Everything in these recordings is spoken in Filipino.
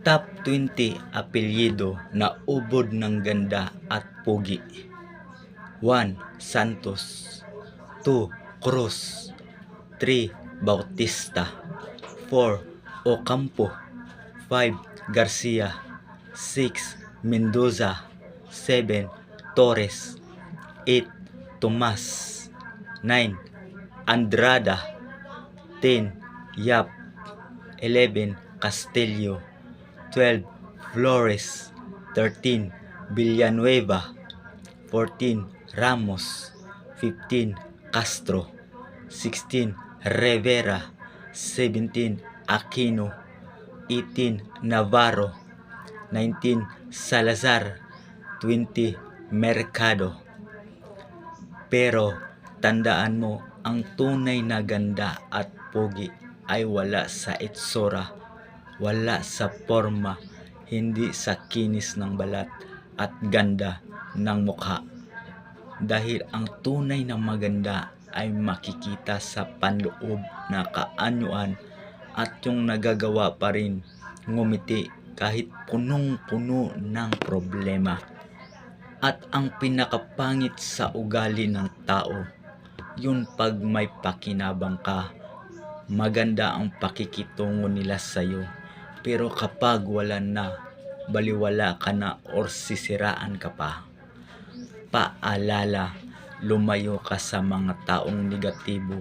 Top 20 apelyido na ubod ng ganda at pugi. 1. Santos 2. Cruz 3. Bautista 4. Ocampo 5. Garcia 6. Mendoza 7. Torres 8. Tomas 9. Andrada 10. Yap 11. Castillo 12. Flores 13. Villanueva 14. Ramos 15. Castro 16. Rivera 17. Aquino 18. Navarro 19. Salazar 20. Mercado Pero tandaan mo ang tunay na ganda at pogi ay wala sa itsura, wala sa forma, hindi sa kinis ng balat at ganda ng mukha. Dahil ang tunay na maganda ay makikita sa panloob na kaanyuan at yung nagagawa pa rin ngumiti kahit punong-puno ng problema. At ang pinakapangit sa ugali ng tao, yun pag may pakinabang ka, maganda ang pakikitungo nila sa'yo. Pero kapag wala na, baliwala ka na or sisiraan ka pa. Paalala, lumayo ka sa mga taong negatibo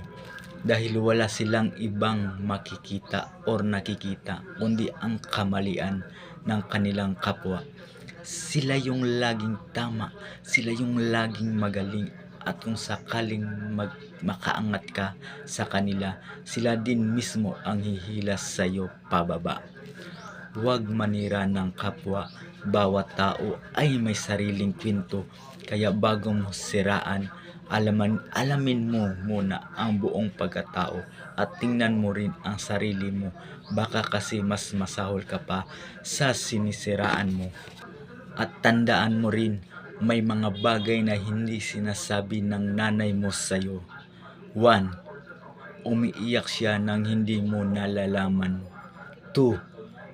dahil wala silang ibang makikita or nakikita kundi ang kamalian ng kanilang kapwa. Sila yung laging tama, sila yung laging magaling at kung sakaling mag makaangat ka sa kanila, sila din mismo ang hihilas sa iyo pababa. Huwag manira ng kapwa, bawat tao ay may sariling kwento, kaya bago mo siraan, alaman, alamin mo muna ang buong pagkatao at tingnan mo rin ang sarili mo. Baka kasi mas masahol ka pa sa sinisiraan mo. At tandaan mo rin, may mga bagay na hindi sinasabi ng nanay mo sa'yo. 1. Umiiyak siya nang hindi mo nalalaman. 2.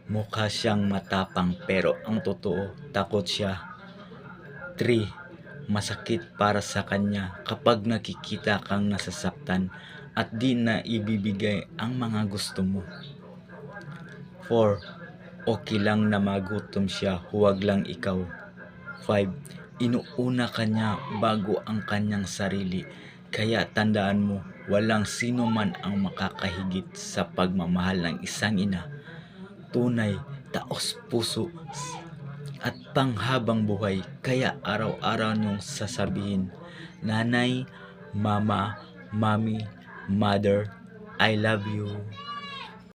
Mukha siyang matapang pero ang totoo, takot siya. 3. Masakit para sa kanya kapag nakikita kang nasasaktan at di na ibibigay ang mga gusto mo. 4. Okay lang na magutom siya, huwag lang ikaw. 5. Inuuna kanya bago ang kanyang sarili. Kaya tandaan mo, walang sino man ang makakahigit sa pagmamahal ng isang ina. Tunay, taos puso, at panghabang buhay. Kaya araw-araw niyong sasabihin, Nanay, Mama, Mami, Mother, I love you.